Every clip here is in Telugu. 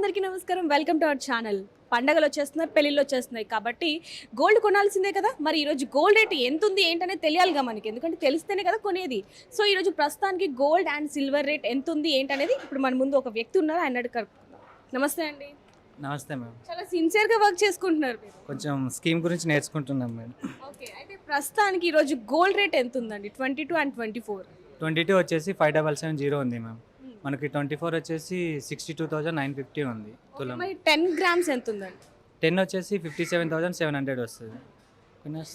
అందరికీ నమస్కారం. వెల్కమ్ టు అవర్ ఛానల్ పండగలు వచ్చేస్తున్నాయి పెళ్ళిళ్ళు వచ్చేస్తున్నాయి కాబట్టి గోల్డ్ కొనాల్సిందే కదా. మరి ఈరోజు గోల్డ్ రేట్ ఎంత ఉంది ఏంటనేది తెలియాలిగా మనకి. ఎందుకంటే తెలిస్తేనే కదా కొనేది. సో ఈరోజు ప్రస్తుతానికి గోల్డ్ అండ్ సిల్వర్ రేట్ ఎంత ఉంది ఏంటనేది ఇప్పుడు మన ముందు ఒక వ్యక్తి ఉన్నారు. ఆయన అడిగి. నమస్తే అండి. నమస్తే మ్యామ్. చాలా సిన్సియర్గా వర్క్ చేసుకుంటున్నారు మీరు. కొంచెం స్కీమ్ గురించి నేర్చుకుంటున్నాం మేడం ఓకే అయితే ప్రస్తుతానికి ఈరోజు గోల్డ్ రేట్ ఎంత ఉందండి? Twenty two and twenty four twenty two వచ్చేసి ఫైవ్ డబల్ సెవెన్ జీరో ఉంది మ్యామ్. మనకి ట్వంటీ ఫోర్ వచ్చేసి sixty two thousand nine fifty ఉంది తులం. మరి టెన్ గ్రామ్స్ ఎంత ఉందండి? టెన్ వచ్చేసి fifty seven thousand seven hundred వస్తుంది.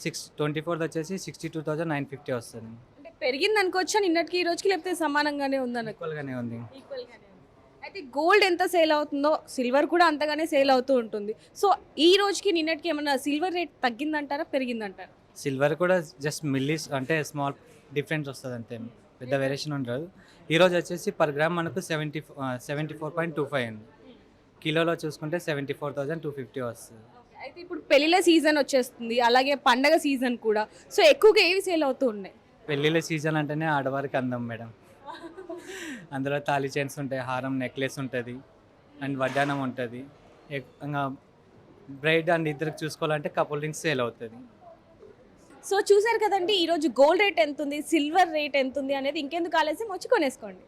సిక్స్ ట్వంటీ ఫోర్త్ వచ్చేసి sixty two thousand nine fifty వస్తుంది. అంటే పెరిగింది అనుకోవచ్చా నిన్నటికి ఈ రోజుకి లేకపోతే సమానంగానే ఉందనుకో ఈక్వల్గానే ఉంది. ఈక్వల్గానే ఉంది. అయితే గోల్డ్ ఎంత సేల్ అవుతుందో సిల్వర్ కూడా అంతగానే సేల్ అవుతూ ఉంటుంది. సో ఈ రోజుకి నిన్నటికి ఏమన్నా సిల్వర్ రేట్ తగ్గిందంటారా పెరిగిందంటారా? సిల్వర్ కూడా జస్ట్ మిల్లీస్ అంటే స్మాల్ డిఫరెన్స్ వస్తుంది అంతే పెద్ద వేరియేషన్ ఉండదు ఈరోజు వచ్చేసి పర్ గ్రామ్ మనకు seventy seventy four point two five కిలోలో చూసుకుంటే seventy four thousand two fifty వస్తుంది. అయితే ఇప్పుడు పెళ్ళిళ్ళ సీజన్ వచ్చేస్తుంది. అలాగే పండగ సీజన్ కూడా. సో ఎక్కువగా ఏవి సేల్ అవుతూ ఉన్నాయి? పెళ్ళిళ్ళ సీజన్ అంటేనే ఆడవారికి అందం మేడం. అందులో తాళి చైన్స్ ఉంటాయి హారం నెక్లెస్ ఉంటుంది అండ్ వడ్డానం ఉంటుంది. ఇంకా బ్రైడ్ అండ్ ఇద్దరికి చూసుకోవాలంటే కపుల్ రింగ్స్ సేల్ అవుతుంది. సో చూసారు కదండి ఈరోజు గోల్డ్ రేట్ ఎంత ఉంది సిల్వర్ రేట్ ఎంత ఉంది అనేది ఇంకెందుకు ఆలస్యం? వచ్చి కొనేసుకోండి.